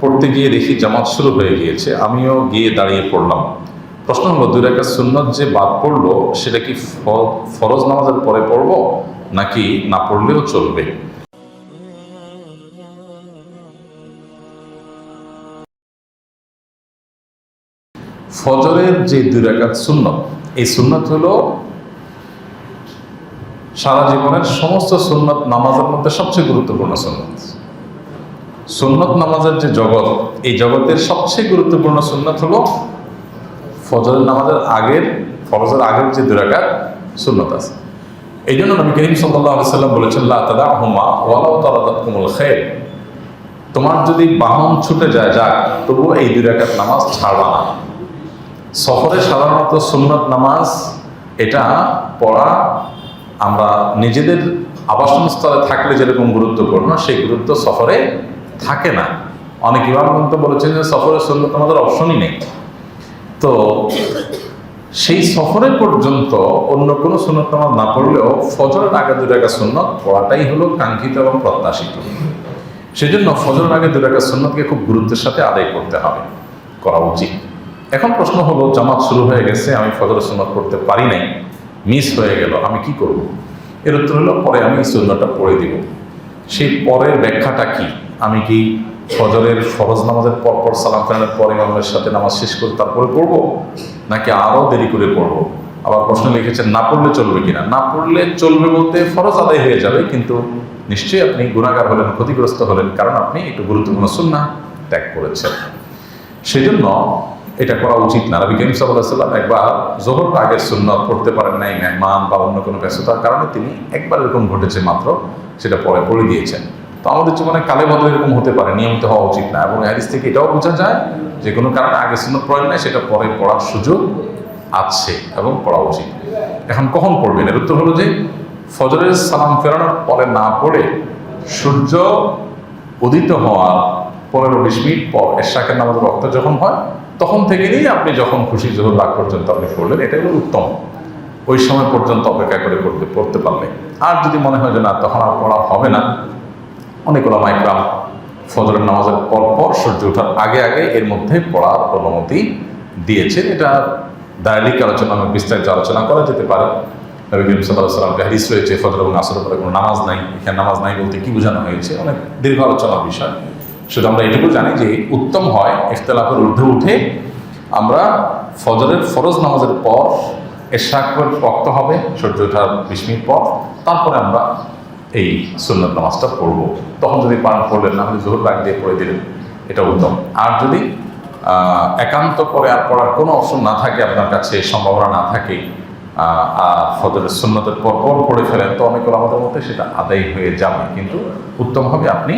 পড়তে গিয়ে দেখি জামাত শুরু হয়ে গিয়েছে, আমিও গিয়ে দাঁড়িয়ে পড়লাম। প্রশ্ন হলো, দুই রাকাত সুন্নত যে বাদ পড়ল, সেটা কি ফরজ নামাজের পরে পড়ব, নাকি না পড়লেও চলবে? ফজরের যে দুই রাকাত সুন্নত, এই সুন্নত হলো সারা জীবনের সমস্ত সুন্নত নামাজের মধ্যে সবচেয়ে গুরুত্বপূর্ণ সুন্নত। সুন্নত নামাজের যে জগৎ, এই জগতের সবচেয়ে গুরুত্বপূর্ণ সুন্নত হলো ফজরের নামাজের আগের, ফরজের আগের যে দুরাকাত সুন্নত আছে। এই জন্য নবী করিম সাল্লাম বলেছেন তোমার যদি বাহন ছুটে যায়, যাক, তবুও এই দুই নামাজ ছাড়বা না। সফরে সাধারণত সুন্নত নামাজ, এটা পড়া আমরা নিজেদের আবাসন স্থলে থাকলে যেরকম গুরুত্বপূর্ণ, সেই গুরুত্ব সফরে থাকে না। অনেক ইমাম কিন্তু বলেছেন যে সফরে সুন্নত আমাদের অপশনই নেই। তো সেই সফরে পর্যন্ত অন্য কোনো সুন্নত নামাজ না পড়লেও ফজরের আগে দু টাকা সুন্নত পড়াটাই হলো কাঙ্ক্ষিত এবং প্রত্যাশিত। সেজন্য ফজরের আগে দু টাকা সুন্নতকে খুব গুরুত্বের সাথে আদায় করতে হবে, করা উচিত। এখন প্রশ্ন হলো, জামাত শুরু হয়ে গেছে, আমি ফজরের সুন্নত পড়তে পারি নাই, মিস হয়ে গেল, আমি কি করব? এর উত্তর হলো, পরে আমি সুন্নতটা পড়ে দিব। সেই পরের ব্যাখ্যাটা কি? আমি কি ফজরের ফরজ নামাজের পর পর সালাম ফেরানোর পর ইমামের সাথে নামাজ শেষ করে তারপরে পড়ব? নাকি আরও দেরি করে পড়ব? আবার প্রশ্ন লিখেছেন না পড়লে চলবে কিনা? না পড়লে চলবে বলতে ফরজ আদায় হয়ে যাবে, কিন্তু নিশ্চয়ই আপনি গুণাগার হলেন, ক্ষতিগ্রস্ত হলেন, কারণ আপনি একটু গুরুত্বপূর্ণ সুন্না ত্যাগ করেছেন। সেজন্য এটা করা উচিত না। নবী করিম সাল্লাম একবার জোহর আগের সুন্নত পড়তে পারেন নাই, মেহমান বা অন্য কোনো ব্যস্ততার কারণে তিনি একবার এরকম ঘটেছে মাত্র, সেটা পরে পড়ে দিয়েছেন তো আমাদের জীবনে কালে বদলে এরকম হতে পারে, নিয়মিত হওয়া উচিত না। এবং হ্যারিস থেকে এটাও বোঝা যায় যে কোনো কারণে আগে সুন্নত পড়েন নাই, সেটা পরে পড়ার সুযোগ আছে এবং পড়া উচিত। এখন কখন পড়বেন? এর উত্তর হলো যে ফজরের সালাম ফেরানোর পরে না পড়ে সূর্য উদিত হওয়ার পনেরো বিশ মিনিট পর এরশাকের নামাজের রক্ত যখন হয়, তখন থেকে নিয়ে আপনি যখন খুশি জোহর রাগ পর্যন্ত আপনি পড়লেন, এটাই হলো উত্তম। ওই সময় পর্যন্ত অপেক্ষা করে করতে পড়তে পারলে। আর যদি মনে হয় যে না, তখন আর পড়া হবে না অনেক ওলামা ফজরের নামাজের পর পর সূর্য ওঠার আগে আগে এর মধ্যে পড়ার অনুমতি দিয়েছেন। এটা দায়লিক আলোচনা অনেক বিস্তারিত আলোচনা করা যেতে পারে। নবী করিম সাল্লাহ সাল্লামকে রয়েছে, ফজর এবং আসরের পরে কোনো নামাজ নাই, এখানে নামাজ নাই বলতে কি বোঝানো হয়েছে? অনেক দীর্ঘ আলোচনার বিষয়। শুধু আমরা এটুকু জানি যে উত্তম হয় ইফতলাফের ঊর্ধ্বে উঠে আমরা ফজরের ফরজ নামাজের পর এশাকের রক্ত হবে, সূর্য ওঠার বিশ মিনিট পর, তারপরে আমরা এই সুন্নত নামাজটা পড়ব। তখন যদি পান করলেন, না হলে জোহর বাগ দিয়ে পড়ে দিলেন, এটা উত্তম। আর যদি একান্ত করে আর পড়ার কোনো অপশন না থাকে, আপনার কাছে সম্ভাবনা না থাকে ফজরের সুন্নতের পর পর পড়ে ফেলেন, তো অনেকগুলো আমাদের মধ্যে সেটা আদায় হয়ে যাবে। কিন্তু উত্তম হবে আপনি